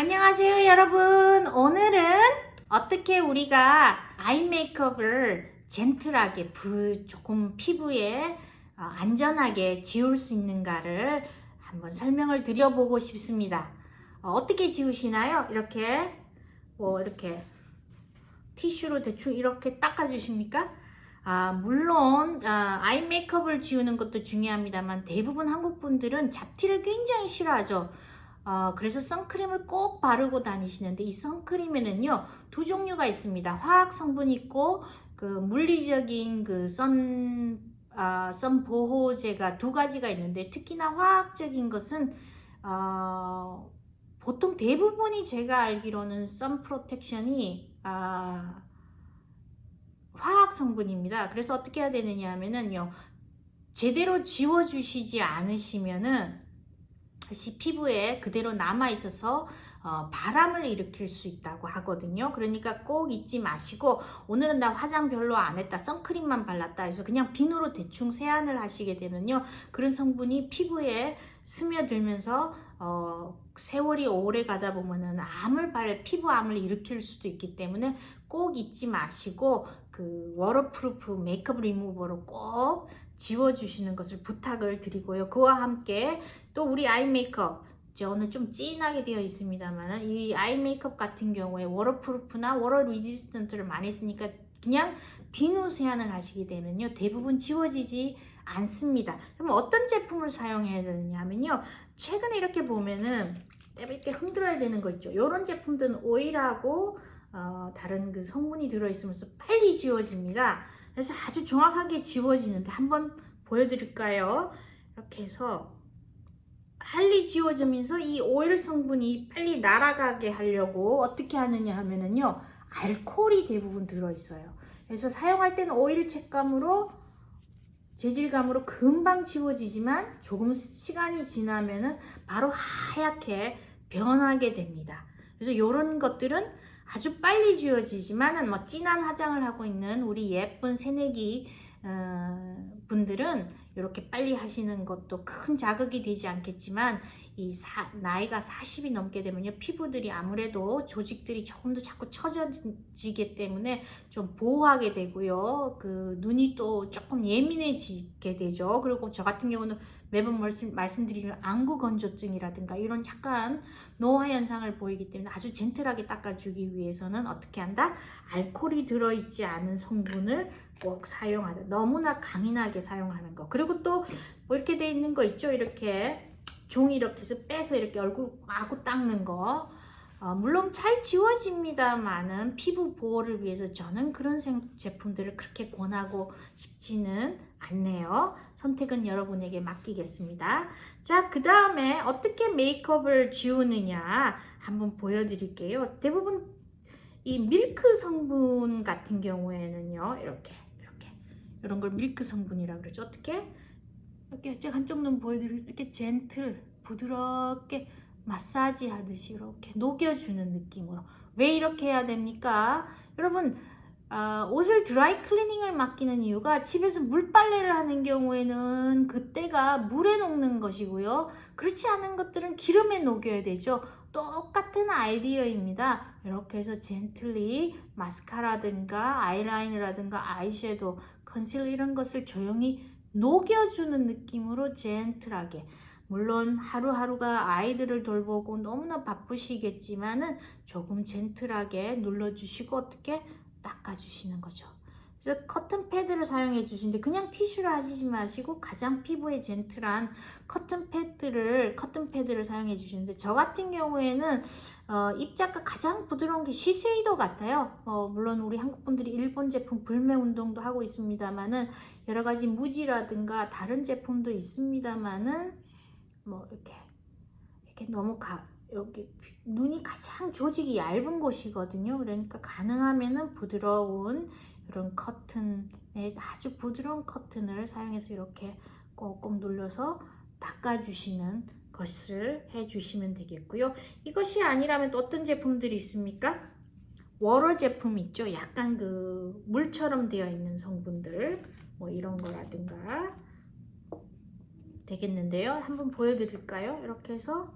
안녕하세요 여러분 오늘은 어떻게 우리가 아이 메이크업을 젠틀하게 부, 조금 피부에 어, 안전하게 지울 수 있는가를 한번 설명을 드려보고 싶습니다 어, 떻게 지우시나요? 이렇게 뭐 이렇게 티슈로 대충 이렇게 닦아주십니까? 아, 물론 아, 아이 메이크업을 지우는 것도 중요합니다만 대부분 한국 분들은 잡티를 굉장히 싫어하죠. 어, 그래서 선크림을 꼭 바르고 다니시는데 이 선크림에는요 두 종류가 있습니다. 화학 성분이 있고 그 물리적인 그선 아, 선 보호제가 두 가지가 있는데 특히나 화학적인 것은 어, 보통 대부분이 제가 알기로는 선 프로텍션이 아, 화학 성분입니다. 그래서 어떻게 해야 되느냐 하면은요 제대로 지워주시지 않으시면은 다시 피부에 그대로 남아 있어서 어, 바람을 일으킬 수 있다고 하거든요. 그러니까 꼭 잊지 마시고 오늘은 나 화장 별로 안 했다, 선크림만 발랐다 해서 그냥 비누로 대충 세안을 하시게 되면요, 그런 성분이 피부에 스며들면서 어, 세월이 오래 가다 보면은 암을 발 피부암을 일으킬 수도 있기 때문에 꼭 잊지 마시고 그 워터프루프 메이크업 리무버로 꼭 지워주시는 것을 부탁을 드리고요. 그와 함께 또 우리 아이 메이크업 오늘 좀 진하게 되어 있습니다만 이 아이 메이크업 같은 경우에 워터프루프나 워터 리지스턴트를 많이 쓰니까 그냥 비누 세안을 하시게 되면요 대부분 지워지지 않습니다. 그럼 어떤 제품을 사용해야 되느냐 하면요 최근에 이렇게 보면은 이렇게 흔들어야 되는 거 있죠. 이런 제품들은 오일하고 어, 다른 그 성분이 들어있으면서 빨리 지워집니다. 그래서 아주 정확하게 지워지는데 한번 보여드릴까요? 이렇게 해서 빨리 지워지면서 이 오일 성분이 빨리 날아가게 하려고 어떻게 하느냐 하면은요 알코올이 대부분 들어있어요. 그래서 사용할 때는 오일 촉감으로 재질감으로 금방 지워지지만 조금 시간이 지나면은 바로 하얗게 변하게 됩니다. 그래서 이런 것들은 아주 빨리 지워지지만은 뭐 진한 화장을 하고 있는 우리 예쁜 새내기 어, 분들은 이렇게 빨리 하시는 것도 큰 자극이 되지 않겠지만 이 사, 나이가 40이 넘게 되면요 피부들이 아무래도 조직들이 조금 더 자꾸 처져지기 때문에 좀 보호하게 되고요. 그 눈이 또 조금 예민해지게 되죠. 그리고 저 같은 경우는 매번 말씀, 말씀드리는 안구 건조증이라든가 이런 약간 노화 현상을 보이기 때문에 아주 젠틀하게 닦아주기 위해서는 어떻게 한다? 알코올이 들어있지 않은 성분을 꼭 사용하는 너무나 강인하게 사용하는 거. 그리고 또 뭐 이렇게 돼 있는 거 있죠? 이렇게 종이 이렇게 해서 빼서 이렇게 얼굴 마구 닦는 거 어, 물론 잘 지워집니다만은 피부 보호를 위해서 저는 그런 생, 제품들을 그렇게 권하고 싶지는 않네요. 선택은 여러분에게 맡기겠습니다. 자, 그 다음에 어떻게 메이크업을 지우느냐 한번 보여드릴게요. 대부분 이 밀크 성분 같은 경우에는요, 이렇게 이렇게 이런 걸 밀크 성분이라 그러죠. 어떻게? 이렇게 제가 한쪽 눈 보여드릴 이렇게 젠틀 부드럽게 마사지 하듯이 이렇게 녹여주는 느낌으로 왜 이렇게 해야 됩니까? 여러분 어, 옷을 드라이 클리닝을 맡기는 이유가 집에서 물빨래를 하는 경우에는 그때가 물에 녹는 것이고요. 그렇지 않은 것들은 기름에 녹여야 되죠. 똑같은 아이디어입니다. 이렇게 해서 젠틀리 마스카라든가 아이라인이라든가 아이섀도우, 컨실러 이런 것을 조용히 녹여주는 느낌으로 젠틀하게 물론 하루하루가 아이들을 돌보고 너무나 바쁘시겠지만은 조금 젠틀하게 눌러주시고 어떻게 닦아주시는 거죠. 그래서 커튼 패드를 사용해 주시는데 그냥 티슈를 하시지 마시고 가장 피부에 젠틀한 커튼 패드를 커튼 패드를 사용해 주시는데 저 같은 경우에는 어, 입자가 가장 부드러운 게 시세이도 같아요. 어, 물론 우리 한국 분들이 일본 제품 불매 운동도 하고 있습니다만은 여러 가지 무지라든가 다른 제품도 있습니다만은 뭐 이렇게 이렇게 너무 가 여기 눈이 가장 조직이 얇은 곳이거든요. 그러니까 가능하면은 부드러운 이런 커튼에 아주 부드러운 커튼을 사용해서 이렇게 꼭꼭 눌러서 닦아주시는 것을 해주시면 되겠고요. 이것이 아니라면 또 어떤 제품들이 있습니까? 워러 제품 있죠. 약간 그 물처럼 되어 있는 성분들 뭐 이런 거라든가 되겠는데요. 한번 보여드릴까요? 이렇게 해서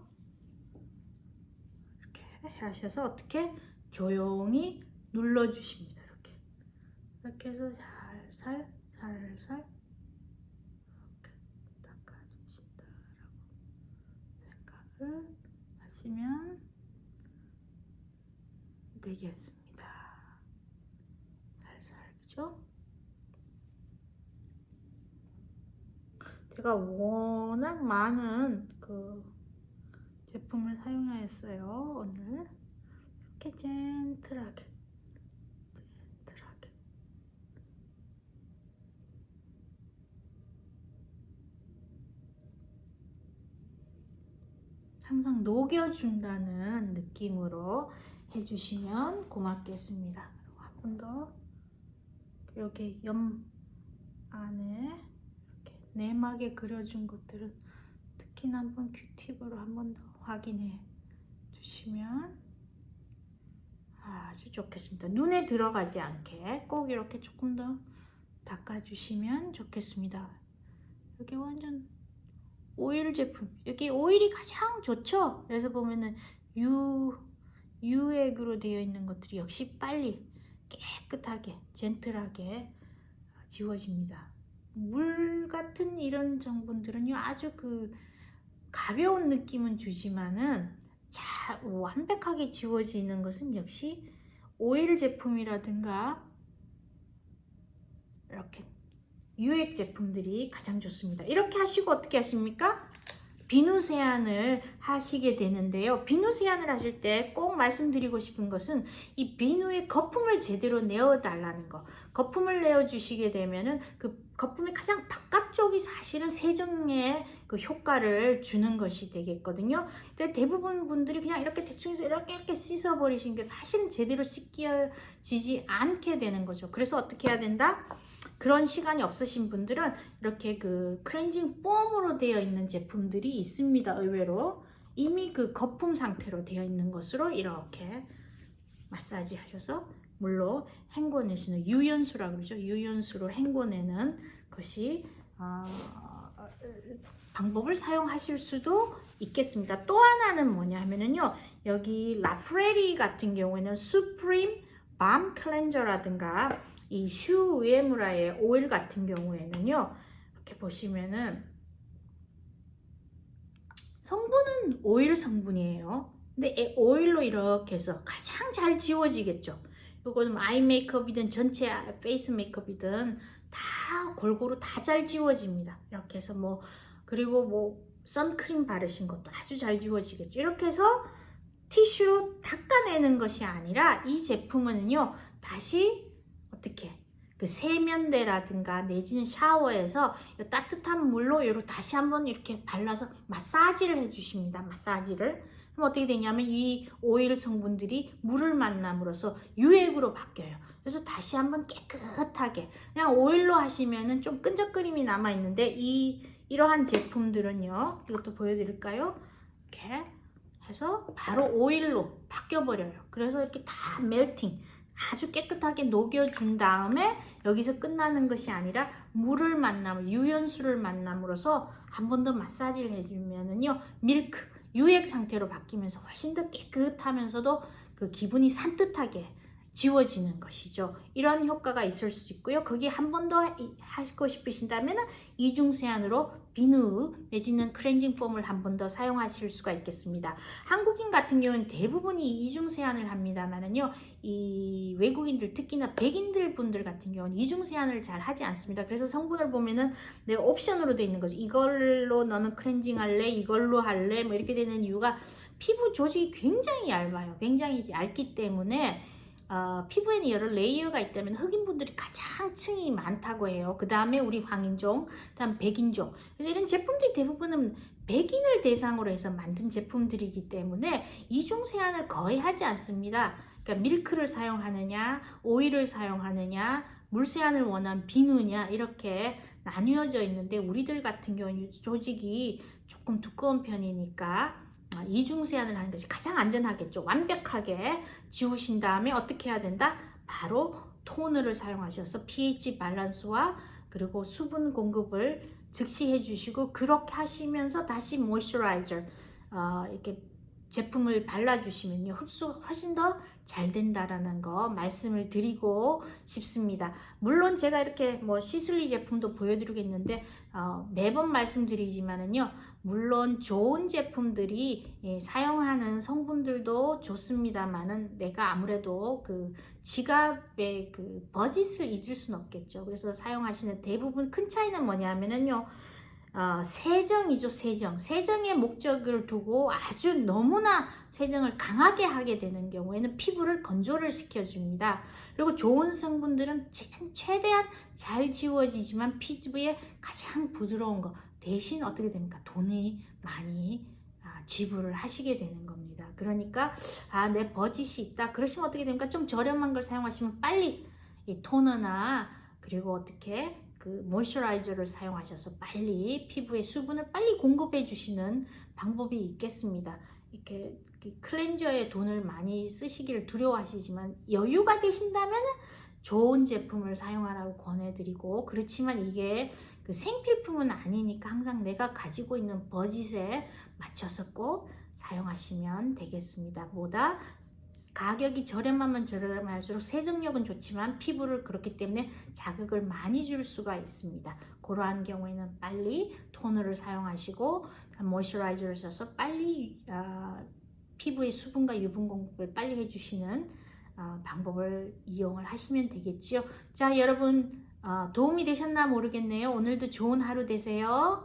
이렇게 하셔서 어떻게 조용히 눌러주십니다. 이렇게 이렇게 해서 살살 살살 이렇게 닦아주신다라고 생각을 하시면 되겠습니다. 살살 그죠? 제가 워낙 많은 그 제품을 사용하였어요. 오늘 이렇게 젠틀하게 젠틀하게 항상 녹여준다는 느낌으로 해주시면 고맙겠습니다. 한 번더 여기 옆 안에 내막에 그려준 것들은 특히나 한번 큐팁으로 한 번 더 확인해 주시면 아주 좋겠습니다. 눈에 들어가지 않게 꼭 이렇게 조금 더 닦아주시면 좋겠습니다. 여기 완전 오일 제품 여기 오일이 가장 좋죠. 그래서 보면은 유 유액으로 되어 있는 것들이 역시 빨리 깨끗하게 젠틀하게 지워집니다. 물 같은 이런 성분들은요 아주 그 가벼운 느낌은 주지만은 자 완벽하게 지워지는 것은 역시 오일 제품이라든가 이렇게 유액 제품들이 가장 좋습니다. 이렇게 하시고 어떻게 하십니까? 비누 세안을 하시게 되는데요. 비누 세안을 하실 때 꼭 말씀드리고 싶은 것은 이 비누의 거품을 제대로 내어 달라는 거. 거품을 내어 주시게 되면은 그 거품의 가장 바깥쪽이 사실은 세정에 그 효과를 주는 것이 되겠거든요. 근데 대부분 분들이 그냥 이렇게 대충 해서 이렇게 이렇게 씻어 버리신 게 사실은 제대로 씻겨지지 않게 되는 거죠. 그래서 어떻게 해야 된다? 그런 시간이 없으신 분들은 이렇게 그 클렌징 폼으로 되어 있는 제품들이 있습니다. 의외로 이미 그 거품 상태로 되어 있는 것으로 이렇게 마사지 하셔서 물로 헹궈내시는 유연수라 그러죠. 유연수로 헹궈내는 것이 어, 방법을 사용하실 수도 있겠습니다. 또 하나는 뭐냐 하면은요. 여기 라프레리 같은 경우에는 수프림 밤 클렌저라든가 이 슈 우에무라의 오일 같은 경우에는요. 이렇게 보시면은 성분은 오일 성분이에요. 근데 이 오일로 이렇게 해서 가장 잘 지워지겠죠. 이거는 아이 메이크업이든 전체 페이스 메이크업이든 다 골고루 다 잘 지워집니다. 이렇게 해서 뭐 그리고 뭐 선크림 바르신 것도 아주 잘 지워지겠죠. 이렇게 해서 티슈로 닦아내는 것이 아니라 이 제품은요 다시 어떻게 그 세면대라든가 내지는 샤워에서 이 따뜻한 물로 요로 다시 한번 이렇게 발라서 마사지를 해주십니다. 마사지를. 그럼 어떻게 되냐면 이 오일 성분들이 물을 만남으로써 유액으로 바뀌어요. 그래서 다시 한번 깨끗하게 그냥 오일로 하시면은 좀 끈적거림이 남아 있는데 이 이러한 제품들은요. 이것도 보여드릴까요? 이렇게 해서 바로 오일로 바뀌어 버려요. 그래서 이렇게 다 멜팅 아주 깨끗하게 녹여준 다음에 여기서 끝나는 것이 아니라 물을 만남, 유연수를 만남으로써 한 번 더 마사지를 해주면은요 밀크 유액 상태로 바뀌면서 훨씬 더 깨끗하면서도 그 기분이 산뜻하게 지워지는 것이죠. 이런 효과가 있을 수 있고요. 거기 한 번 더 하시고 싶으신다면 이중 세안으로 비누 내지는 클렌징 폼을 한 번 더 사용하실 수가 있겠습니다. 한국인 같은 경우는 대부분이 이중 세안을 합니다만은요. 이 외국인들 특히나 백인들 분들 같은 경우는 이중 세안을 잘 하지 않습니다. 그래서 성분을 보면은 내가 옵션으로 돼 있는 거죠. 이걸로 너는 클렌징 할래, 이걸로 할래, 뭐 이렇게 되는 이유가 피부 조직이 굉장히 얇아요. 굉장히 얇기 때문에 어, 피부에는 여러 레이어가 있다면 흑인분들이 가장 층이 많다고 해요. 그 다음에 우리 황인종, 다음 백인종. 그래서 이런 제품들이 대부분은 백인을 대상으로 해서 만든 제품들이기 때문에 이중 세안을 거의 하지 않습니다. 그러니까 밀크를 사용하느냐, 오일을 사용하느냐, 물 세안을 원한 비누냐 이렇게 나뉘어져 있는데 우리들 같은 경우 조직이 조금 두꺼운 편이니까 아, 이중 세안을 하는 것이 가장 안전하겠죠. 완벽하게 지우신 다음에 어떻게 해야 된다? 바로 토너를 사용하셔서 pH 밸런스와 그리고 수분 공급을 즉시 해주시고 그렇게 하시면서 다시 모이스처라이저 어, 이렇게 제품을 발라주시면요 흡수가 훨씬 더 잘 된다라는 거 말씀을 드리고 싶습니다. 물론 제가 이렇게 뭐 시슬리 제품도 보여드리겠는데 어, 매번 말씀드리지만은요 물론 좋은 제품들이 예, 사용하는 성분들도 좋습니다만은 내가 아무래도 그 지갑의 그 버짓을 잊을 수는 없겠죠. 그래서 사용하시는 대부분 큰 차이는 뭐냐면은요. 어, 세정이죠, 세정. 세정의 목적을 두고 아주 너무나 세정을 강하게 하게 되는 경우에는 피부를 건조를 시켜줍니다. 그리고 좋은 성분들은 최- 최대한 잘 지워지지만 피부에 가장 부드러운 거 대신 어떻게 됩니까? 돈이 많이 아, 지불을 하시게 되는 겁니다. 그러니까 아, 내 버짓이 있다. 그러시면 어떻게 됩니까? 좀 저렴한 걸 사용하시면 빨리 이 토너나 그리고 어떻게 그 모이스처라이저를 사용하셔서 빨리 피부에 수분을 빨리 공급해 주시는 방법이 있겠습니다. 이렇게 클렌저에 돈을 많이 쓰시기를 두려워하시지만 여유가 되신다면 좋은 제품을 사용하라고 권해드리고 그렇지만 이게 그 생필품은 아니니까 항상 내가 가지고 있는 버짓에 맞춰서 꼭 사용하시면 되겠습니다. 보다 가격이 저렴하면 저렴할수록 세정력은 좋지만 피부를 그렇기 때문에 자극을 많이 줄 수가 있습니다. 그러한 경우에는 빨리 토너를 사용하시고 모이스처라이저를 써서 빨리 아, 피부의 수분과 유분 공급을 빨리 해주시는 아, 방법을 이용을 하시면 되겠죠. 자, 여러분 어, 도움이 되셨나 모르겠네요. 오늘도 좋은 하루 되세요.